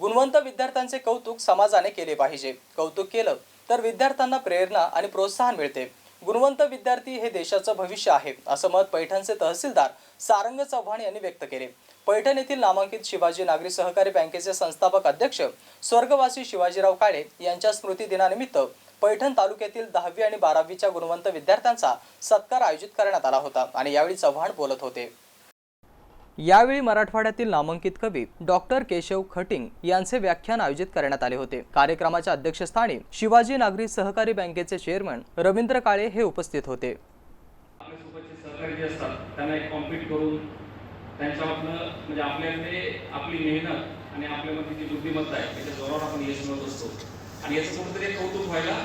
गुणवंत विद्यार्थ्यांचे कौतुक समाजाने केले पाहिजे. कौतुक केलं तर विद्यार्थ्यांना प्रेरणा आणि प्रोत्साहन मिळते. गुणवंत विद्यार्थी हे देशाचं भविष्य आहे असं मत पैठणचे तहसीलदार सारंग चव्हाण यांनी व्यक्त केले. पैठण येथील नामांकित शिवाजी नागरी सहकारी बँकेचे संस्थापक अध्यक्ष स्वर्गवासी शिवाजीराव काळे यांच्या स्मृती दिनानिमित्त पैठण तालुक्यातील दहावी आणि बारावीच्या गुणवंत विद्यार्थ्यांचा सत्कार आयोजित करण्यात आला होता आणि यावेळी चव्हाण बोलत होते. यावेळी मराठवाड्यातील नामांकित कवी डॉक्टर केशव खटिंग यांचे व्याख्यान आयोजित करण्यात आले होते. कार्यक्रमाच्या अध्यक्षस्थानी शिवाजी नागरी सहकारी बँकेचे चेअरमन रवींद्र काळे हे उपस्थित होते. त्यांना एक कॉम्पिट करून त्यांच्यामधनं म्हणजे आपल्याकडे आपली मेहनत आणि आपल्यामध्ये जी बुद्धिमत्ता आहे त्याच्या जोरावर आपण यश असतो. आणि याचं कुठेतरी कौतुक व्हायला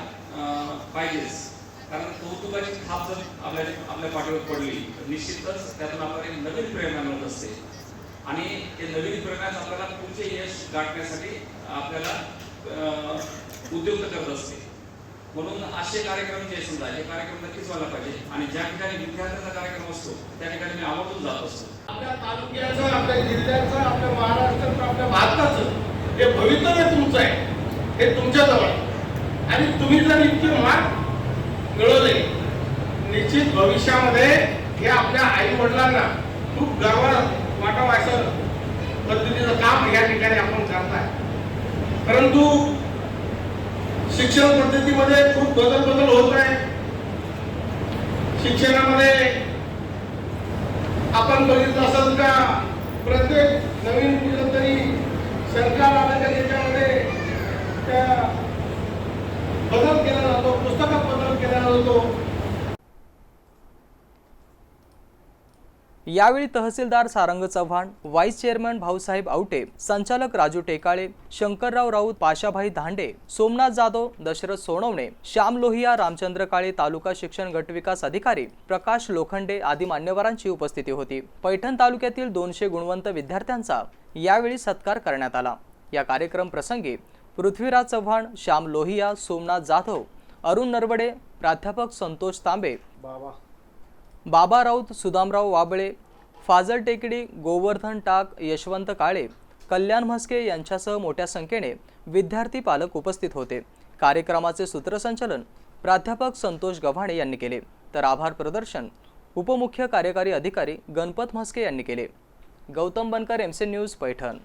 पाहिजेच. कारण कौतुकाची थाप जर आपल्या आपल्या पाठीवर पडली तर निश्चितच त्यातून आपल्याला एक नवीन प्रेरणा मिळत असते. आणि ते नवीन प्रेरणाच आपल्याला पुढचे यश गाठण्यासाठी आपल्याला उद्युक्त करत असते. म्हणून असे कार्यक्रम जे समजा हे कार्यक्रम नक्कीच व्हायला पाहिजे. आणि ज्या ठिकाणी विद्यार्थ्यांचा कार्यक्रम असतो त्या ठिकाणी मी आवर्जून जात असतो. आपल्या तालुक्याचं आपल्या जिल्ह्याचं आपल्या महाराष्ट्राचं आपल्या भारताचं हे भवितव्य तुमचं आहे. हे तुमच्याजवळ आहे. आणि तुम्ही जर इतके मार्ग मिळवले. निश्चित भविष्यामध्ये हे आपल्या आई वडिलांना खूप गर्व वाटावं असं पद्धतीचं काम या ठिकाणी आपण करताय. परंतु शिक्षण पद्धतीमध्ये खूप बदल बदल होत आहे. शिक्षणामध्ये आपण बघितलं असेल का प्रत्येक नवीन कुठलं तरी सरकार आलं का त्याच्यामध्ये त्या बदल केला जातो पुस्तकात बदल केला जातो यावेळी तहसीलदार सारंग चव्हाण व्हाईस चेअरमन भाऊसाहेब आवटे संचालक राजू टेकाळे शंकरराव राऊत पाशाभाई धांडे सोमनाथ जाधव दशरथ सोनवणे श्याम लोहिया रामचंद्र काळे तालुका शिक्षण गटविकास अधिकारी प्रकाश लोखंडे आदी मान्यवरांची उपस्थिती होती. पैठण तालुक्यातील दोनशे गुणवंत विद्यार्थ्यांचा यावेळी सत्कार करण्यात आला. या कार्यक्रम प्रसंगी पृथ्वीराज चव्हाण श्याम लोहिया सोमनाथ जाधव अरुण नरवडे प्राध्यापक संतोष तांबे बाबा. बाबा राऊत सुदामराव वाबळे फाजल टेकडी गोवर्धन टाक यशवंत काळे कल्याण म्हस्के यांच्यासह मोठ्या संख्येने विद्यार्थी पालक उपस्थित होते. कार्यक्रमाचे सूत्रसंचालन प्राध्यापक संतोष गव्हाणे यांनी केले. तर आभार प्रदर्शन उपमुख्य कार्यकारी अधिकारी गणपत म्हस्के यांनी केले. Gautam Bankar MC news Paithan.